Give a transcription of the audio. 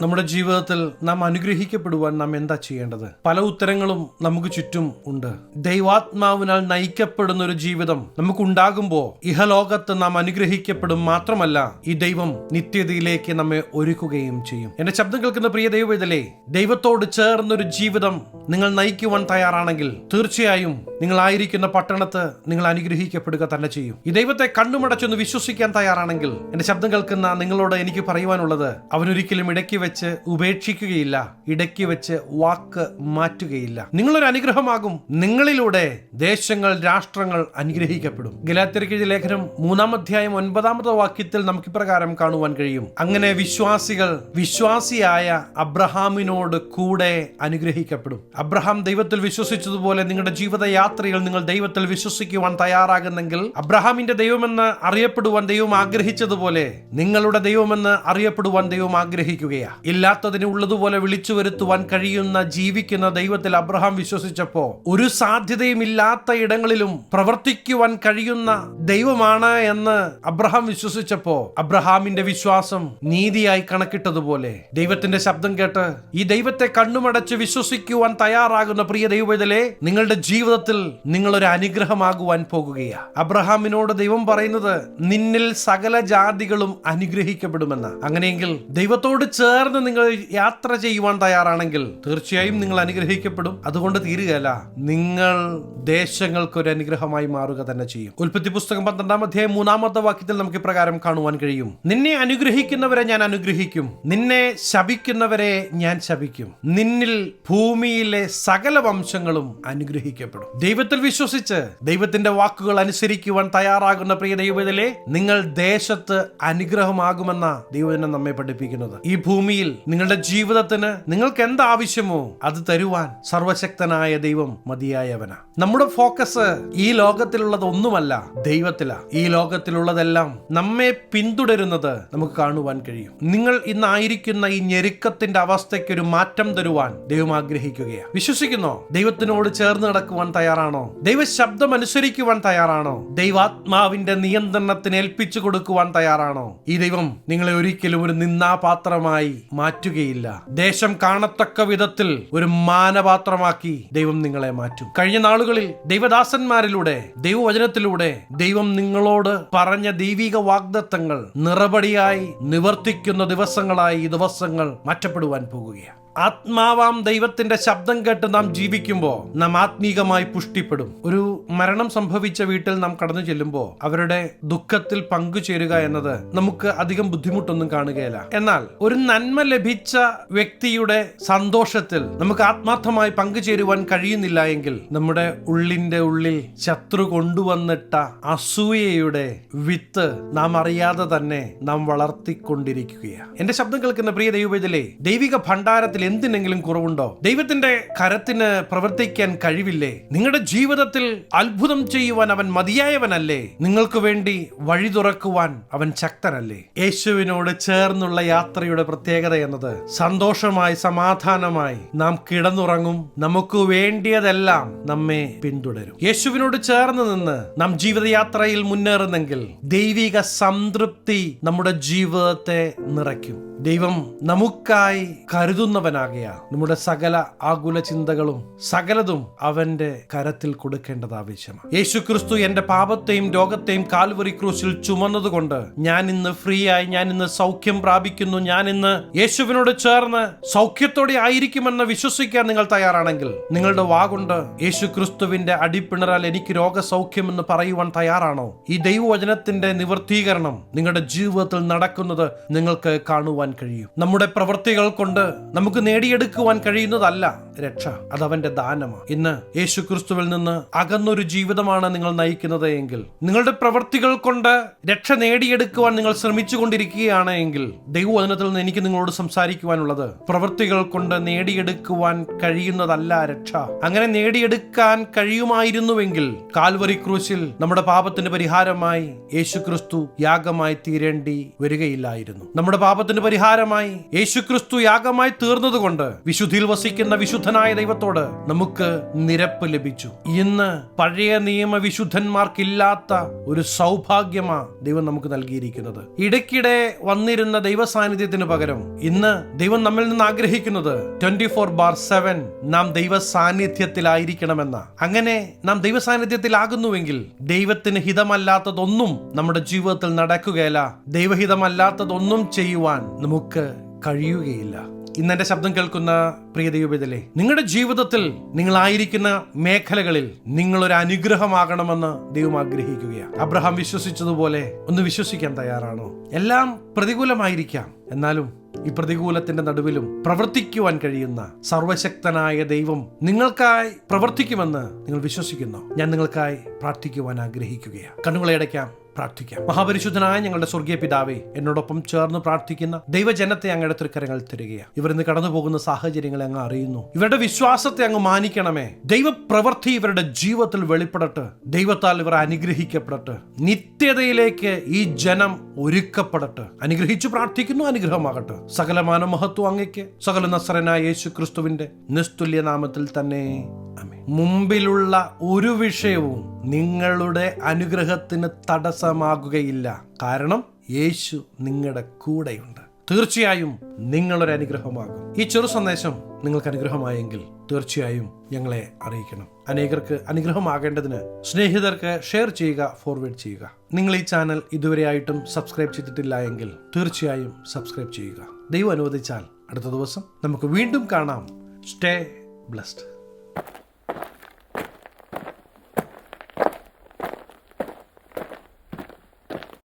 നമ്മുടെ ജീവിതത്തിൽ നാം അനുഗ്രഹിക്കപ്പെടുവാൻ നാം എന്താ ചെയ്യേണ്ടത്? പല ഉത്തരങ്ങളും നമുക്ക് ചുറ്റും ഉണ്ട്. ദൈവാത്മാവിനാൽ നയിക്കപ്പെടുന്ന ഒരു ജീവിതം നമുക്ക് ഉണ്ടാകുമ്പോൾ ഇഹലോകത്ത് നാം അനുഗ്രഹിക്കപ്പെടും മാത്രമല്ല ഈ ദൈവം നിത്യതയിലേക്ക് നമ്മെ ഒരുക്കുകയും ചെയ്യും. എന്റെ ശബ്ദം കേൾക്കുന്ന പ്രിയ ദൈവവേദലേ ദൈവത്തോട് ചേർന്നൊരു ജീവിതം നിങ്ങൾ നയിക്കുവാൻ തയ്യാറാണെങ്കിൽ തീർച്ചയായും നിങ്ങളായിരിക്കുന്ന പട്ടണത്ത് നിങ്ങൾ അനുഗ്രഹിക്കപ്പെടുക തന്നെ ചെയ്യും. ഈ ദൈവത്തെ കണ്ണുമടച്ചൊന്ന് വിശ്വസിക്കാൻ തയ്യാറാണെങ്കിൽ എന്റെ ശബ്ദം കേൾക്കുന്ന നിങ്ങളോട് എനിക്ക് പറയുവാനുള്ളത് അവനൊരിക്കലും ഇടയ്ക്ക് വെച്ച് ഉപേക്ഷിക്കുകയില്ല. ഇടയ്ക്ക് വെച്ച് വാക്ക് മാറ്റുകയില്ല. നിങ്ങളൊരു അനുഗ്രഹമാകും. നിങ്ങളിലൂടെ ദേശങ്ങൾ രാഷ്ട്രങ്ങൾ അനുഗ്രഹിക്കപ്പെടും. ഗലാത്തിരക്കിഴി ലേഖനം മൂന്നാം അധ്യായം ഒൻപതാമത്തെ വാക്യത്തിൽ നമുക്ക് ഇപ്രകാരം കാണുവാൻ കഴിയും. അങ്ങനെ വിശ്വാസികൾ വിശ്വാസിയായ അബ്രഹാമിനോട് കൂടെ അനുഗ്രഹിക്കപ്പെടും. അബ്രഹാം ദൈവത്തിൽ വിശ്വസിച്ചതുപോലെ നിങ്ങളുടെ ജീവിതയാത്രയിൽ നിങ്ങൾ ദൈവത്തിൽ വിശ്വസിക്കുവാൻ തയ്യാറാകുന്നെങ്കിൽ അബ്രഹാമിന്റെ ദൈവമെന്ന് അറിയപ്പെടുവാൻ ദൈവം ആഗ്രഹിച്ചതുപോലെ നിങ്ങളുടെ ദൈവമെന്ന് അറിയപ്പെടുവാൻ ദൈവം ആഗ്രഹിക്കുകയാ. ഇല്ലാത്തതിന് ഉള്ളതുപോലെ വിളിച്ചു വരുത്തുവാൻ കഴിയുന്ന ജീവിക്കുന്ന ദൈവത്തിൽ അബ്രഹാം വിശ്വസിച്ചപ്പോ ഒരു സാധ്യതയും ഇല്ലാത്ത ഇടങ്ങളിലും പ്രവർത്തിക്കുവാൻ കഴിയുന്ന ദൈവമാണ് എന്ന് അബ്രഹാം വിശ്വസിച്ചപ്പോ അബ്രഹാമിന്റെ വിശ്വാസം നീതിയായി കണക്കിട്ടതുപോലെ ദൈവത്തിന്റെ ശബ്ദം കേട്ട് ഈ ദൈവത്തെ കണ്ണുമടച്ച് വിശ്വസിക്കുവാൻ തയ്യാറാകുന്ന പ്രിയ ദൈവത്തിലെ നിങ്ങളുടെ ജീവിതത്തിൽ നിങ്ങളൊരു അനുഗ്രഹമാകുവാൻ പോകുകയാണ് അബ്രഹാമിനോട് ദൈവം പറയുന്നത് നിന്നിൽ സകല ജാതികളും അനുഗ്രഹിക്കപ്പെടുമെന്ന്. അങ്ങനെയെങ്കിൽ ദൈവത്തോട് ചേർന്ന് നിങ്ങൾ യാത്ര ചെയ്യുവാൻ തയ്യാറാണെങ്കിൽ തീർച്ചയായും നിങ്ങൾ അനുഗ്രഹിക്കപ്പെടും. അതുകൊണ്ട് തീരുകയല്ല. നിങ്ങൾ ദേശങ്ങൾക്കൊരു അനുഗ്രഹമായി മാറുക തന്നെ ചെയ്യും. ഉൽപ്പത്തി പുസ്തകം പന്ത്രണ്ടാം അധ്യായം മൂന്നാമത്തെ വാക്യത്തിൽ നമുക്ക് ഇപ്രകാരം കാണുവാൻ കഴിയും. നിന്നെ അനുഗ്രഹിക്കുന്നവരെ ഞാൻ അനുഗ്രഹിക്കും. നിന്നെ ശപിക്കുന്നവരെ ഞാൻ ശപിക്കും. നിന്നിൽ ഭൂമിയിലെ സകല വംശങ്ങളും അനുഗ്രഹിക്കപ്പെടും. ദൈവത്തിൽ വിശ്വസിച്ച് ദൈവത്തിന്റെ വാക്കുകൾ അനുസരിക്കുവാൻ തയ്യാറാകുന്ന പ്രിയ ദൈവത്തിലെ നിങ്ങൾ ദേശത്ത് അനുഗ്രഹമാകുമെന്ന ദൈവജനം നമ്മെ പഠിപ്പിക്കുന്നത്. ഈ ഭൂമിയിൽ നിങ്ങളുടെ ജീവിതത്തിന് നിങ്ങൾക്ക് എന്താവശ്യമോ അത് തരുവാൻ സർവശക്തനായ ദൈവം മതിയായവന. നമ്മുടെ ഫോക്കസ് ഈ ലോകത്തിലുള്ളത് ഒന്നുമല്ല ദൈവത്തിലാ. ഈ ലോകത്തിലുള്ളതെല്ലാം നമ്മെ പിന്തുടരുന്നത് നമുക്ക് കാണുവാൻ കഴിയും. നിങ്ങൾ ഇന്നായിരിക്കുന്ന ഈ ഞെരുക്കത്തിന്റെ അവസ്ഥയ്ക്ക് ഒരു മാറ്റം തരുവാൻ ദൈവം ആഗ്രഹിക്കുകയാണ് വിശ്വസിക്കുന്നോ? ദൈവത്തിനോട് ചേർന്ന് നടക്കുവാൻ തയ്യാറാണോ? ദൈവ ശബ്ദം അനുസരിക്കുവാൻ തയ്യാറാണോ? ദൈവാത്മാവിന്റെ നിയന്ത്രണത്തിന് ഏൽപ്പിച്ചു കൊടുക്കുവാൻ തയ്യാറാണോ? ഈ ദൈവം നിങ്ങളെ ഒരിക്കലും ഒരു നിന്നാപാത്രമായി മാറ്റുകയില്ല. ദേശം കാണത്തക്ക വിധത്തിൽ ഒരു മാനപാത്രമാക്കി ദൈവം നിങ്ങളെ മാറ്റും. കഴിഞ്ഞ നാളുകളിൽ ദൈവദാസന്മാരിലൂടെ ദൈവവചനത്തിലൂടെ ദൈവം നിങ്ങളോട് പറഞ്ഞ ദൈവിക വാഗ്ദത്തങ്ങൾ നിറപടിയായി നിവർത്തിക്കുന്ന ദിവസങ്ങളായി ഈ ദിവസങ്ങൾ മാറ്റപ്പെടുവാൻ പോകുകയാണ്. ആത്മാവാം ദൈവത്തിന്റെ ശബ്ദം കേട്ട് നാം ജീവിക്കുമ്പോൾ നാം ആത്മീകമായി പുഷ്ടിപ്പെടും. ഒരു മരണം സംഭവിച്ച വീട്ടിൽ നാം കടന്നു ചെല്ലുമ്പോൾ അവരുടെ ദുഃഖത്തിൽ പങ്കുചേരുക എന്നത് നമുക്ക് അധികം ബുദ്ധിമുട്ടൊന്നും കാണുകയില്ല. എന്നാൽ ഒരു നന്മ ലഭിച്ച വ്യക്തിയുടെ സന്തോഷത്തിൽ നമുക്ക് ആത്മാർത്ഥമായി പങ്കുചേരുവാൻ കഴിയുന്നില്ല എങ്കിൽ നമ്മുടെ ഉള്ളിന്റെ ഉള്ളിൽ ശത്രു കൊണ്ടുവന്നിട്ട അസൂയയുടെ വിത്ത് നാം അറിയാതെ തന്നെ നാം വളർത്തിക്കൊണ്ടിരിക്കുകയാണ്. എന്റെ ശബ്ദം കേൾക്കുന്ന പ്രിയ ദൈവത്തിലെ ദൈവിക ഭണ്ഡാരത്തിൽ എന്തിനെങ്കിലും കുറവുണ്ടോ? ദൈവത്തിന്റെ കരത്തിന് പ്രവർത്തിക്കാൻ കഴിവില്ലേ? നിങ്ങളുടെ ജീവിതത്തിൽ അത്ഭുതം ചെയ്യുവാൻ അവൻ മതിയായവനല്ലേ? നിങ്ങൾക്ക് വേണ്ടി വഴി തുറക്കുവാൻ അവൻ ശക്തനല്ലേ? യേശുവിനോട് ചേർന്നുള്ള യാത്രയുടെ പ്രത്യേകത എന്നത് സന്തോഷമായി സമാധാനമായി നാം കിടന്നുറങ്ങും. നമുക്ക് വേണ്ടിയതെല്ലാം നമ്മെ പിന്തുടരും. യേശുവിനോട് ചേർന്ന് നിന്ന് നാം ജീവിതയാത്രയിൽ മുന്നേറുന്നെങ്കിൽ ദൈവിക സംതൃപ്തി നമ്മുടെ ജീവിതത്തെ നിറയ്ക്കും. ദൈവം നമുക്കായി കരുതുന്നവനാകയാ. നമ്മുടെ സകല ആകുല ചിന്തകളും സകലതും അവന്റെ കരത്തിൽ കൊടുക്കേണ്ടത് ആവശ്യമാണ്. യേശു ക്രിസ്തു എന്റെ പാപത്തെയും രോഗത്തെയും കാൽവറി ക്രൂശിൽ ചുമന്നതുകൊണ്ട് ഞാൻ ഇന്ന് ഫ്രീ ആയി ഞാൻ ഇന്ന് സൗഖ്യം പ്രാപിക്കുന്നു. ഞാൻ ഇന്ന് യേശുവിനോട് ചേർന്ന് സൗഖ്യത്തോടെ ആയിരിക്കുമെന്ന് വിശ്വസിക്കാൻ നിങ്ങൾ തയ്യാറാണെങ്കിൽ നിങ്ങളുടെ വാഗുണ്ട് യേശു ക്രിസ്തുവിന്റെ അടിപ്പിണറാൽ എനിക്ക് രോഗസൗഖ്യമെന്ന് പറയുവാൻ തയ്യാറാണോ? ഈ ദൈവവചനത്തിന്റെ നിവർത്തീകരണം നിങ്ങളുടെ ജീവിതത്തിൽ നടക്കുന്നത് നിങ്ങൾക്ക് കാണുവാൻ കഴിയും. നമ്മുടെ പ്രവൃത്തികൾ കൊണ്ട് നമുക്ക് നേടിയെടുക്കുവാൻ കഴിയുന്നതല്ല രക്ഷ. അതവന്റെ ദാനമാണ് ഇന്ന് യേശു ക്രിസ്തുവിൽ നിന്ന് അകന്നൊരു ജീവിതമാണ് നിങ്ങൾ നയിക്കുന്നത് എങ്കിൽ നിങ്ങളുടെ പ്രവൃത്തികൾ കൊണ്ട് രക്ഷ നേടിയെടുക്കുവാൻ നിങ്ങൾ ശ്രമിച്ചുകൊണ്ടിരിക്കുകയാണ് എങ്കിൽ ദൈവവചനത്തിൽ നിന്ന് എനിക്ക് നിങ്ങളോട് സംസാരിക്കുവാനുള്ളത് പ്രവൃത്തികൾ കൊണ്ട് നേടിയെടുക്കുവാൻ കഴിയുന്നതല്ല രക്ഷ. അങ്ങനെ നേടിയെടുക്കാൻ കഴിയുമായിരുന്നുവെങ്കിൽ കാൽവറി ക്രൂശിൽ നമ്മുടെ പാപത്തിന് പരിഹാരമായി യേശു ക്രിസ്തു യാഗമായി തീരേണ്ടി വരികയില്ലായിരുന്നു. നമ്മുടെ പാപത്തിന് പരിഹാരമായി യേശു ക്രിസ്തു യാഗമായി തീർന്നതുകൊണ്ട് വിശുദ്ധിയിൽ വസിക്കുന്ന വിശുദ്ധനായ ദൈവത്തോട് നമുക്ക് നിരപ്പ് ലഭിച്ചു. ഇന്ന് പഴയ നിയമ വിശുദ്ധന്മാർക്കില്ലാത്ത ഒരു സൗഭാഗ്യമാ ദൈവം നമുക്ക് നൽകിയിരിക്കുന്നത്. ഇടയ്ക്കിടെ വന്നിരുന്ന ദൈവ സാന്നിധ്യത്തിന് പകരം ഇന്ന് ദൈവം നമ്മിൽ നിന്ന് ആഗ്രഹിക്കുന്നത് ട്വന്റി ഫോർ ബാർ സെവൻ നാം ദൈവ സാന്നിധ്യത്തിലായിരിക്കണമെന്ന അങ്ങനെ നാം ദൈവ സാന്നിധ്യത്തിലാകുന്നുവെങ്കിൽ ദൈവത്തിന് ഹിതമല്ലാത്തതൊന്നും നമ്മുടെ ജീവിതത്തിൽ നടക്കുകയില്ല. ദൈവഹിതമല്ലാത്തതൊന്നും ചെയ്യുവാൻ നമുക്ക് കഴിയുകയില്ല. ഇന്ന് എന്റെ ശബ്ദം കേൾക്കുന്ന പ്രിയ ദൈവബിതലെ നിങ്ങളുടെ ജീവിതത്തിൽ നിങ്ങളായിരിക്കുന്ന മേഖലകളിൽ നിങ്ങളൊരു അനുഗ്രഹമാകണമെന്ന് ദൈവം ആഗ്രഹിക്കുകയാണ് അബ്രഹാം വിശ്വസിച്ചതുപോലെ ഒന്ന് വിശ്വസിക്കാൻ തയ്യാറാണോ? എല്ലാം പ്രതികൂലമായിരിക്കാം. എന്നാലും ഈ പ്രതികൂലത്തിന്റെ നടുവിലും പ്രവർത്തിക്കുവാൻ കഴിയുന്ന സർവശക്തനായ ദൈവം നിങ്ങൾക്കായി പ്രവർത്തിക്കുമെന്ന് നിങ്ങൾ വിശ്വസിക്കുന്നു. ഞാൻ നിങ്ങൾക്കായി പ്രാർത്ഥിക്കുവാൻ ആഗ്രഹിക്കുകയാണ് കണ്ണുകളെ അടയ്ക്കാം. പ്രാർത്ഥിക്കാം. മഹാപരിശുദ്ധനായ ഞങ്ങളുടെ സ്വർഗീയ പിതാവേ എന്നോടൊപ്പം ചേർന്ന് പ്രാർത്ഥിക്കുന്ന ദൈവജനത്തെ അങ്ങയുടെ തൃക്കരങ്ങൾ തരികയാണ്. ഇവർ ഇന്ന് കടന്നു പോകുന്ന സാഹചര്യങ്ങളെ അങ്ങ് അറിയുന്നു. ഇവരുടെ വിശ്വാസത്തെ അങ്ങ് മാനിക്കണമേ. ദൈവപ്രവൃത്തി ഇവരുടെ ജീവിതത്തിൽ വെളിപ്പെടട്ടെ. ദൈവത്താൽ ഇവർ അനുഗ്രഹിക്കപ്പെടട്ടെ. നിത്യതയിലേക്ക് ഈ ജനം ഒരുക്കപ്പെടട്ടെ. അനുഗ്രഹിച്ചു പ്രാർത്ഥിക്കുന്നു അനുഗ്രഹമാകട്ടെ. സകലമാന മഹത്വം അങ്ങയ്ക്ക്. സകല നസ്രനായ യേശു ക്രിസ്തുവിന്റെ നിസ്തുല്യ നാമത്തിൽ തന്നെ. മുമ്പിലുള്ള ഒരു വിഷയവും നിങ്ങളുടെ അനുഗ്രഹത്തിന് തടസ്സമാകുകയില്ല. കാരണം യേശു നിങ്ങളുടെ കൂടെയുണ്ട്. തീർച്ചയായും നിങ്ങളൊരു അനുഗ്രഹമാകും. ഈ ചെറു സന്ദേശം നിങ്ങൾക്ക് അനുഗ്രഹമായെങ്കിൽ തീർച്ചയായും ഞങ്ങളെ അറിയിക്കണം. അനേകർക്ക് അനുഗ്രഹമാകേണ്ടതിന് സ്നേഹിതർക്ക് ഷെയർ ചെയ്യുക ഫോർവേഡ് ചെയ്യുക. നിങ്ങൾ ഈ ചാനൽ ഇതുവരെയായിട്ടും സബ്സ്ക്രൈബ് ചെയ്തിട്ടില്ല എങ്കിൽ തീർച്ചയായും സബ്സ്ക്രൈബ് ചെയ്യുക. ദൈവം അനുവദിച്ചാൽ അടുത്ത ദിവസം നമുക്ക് വീണ്ടും കാണാം. Stay blessed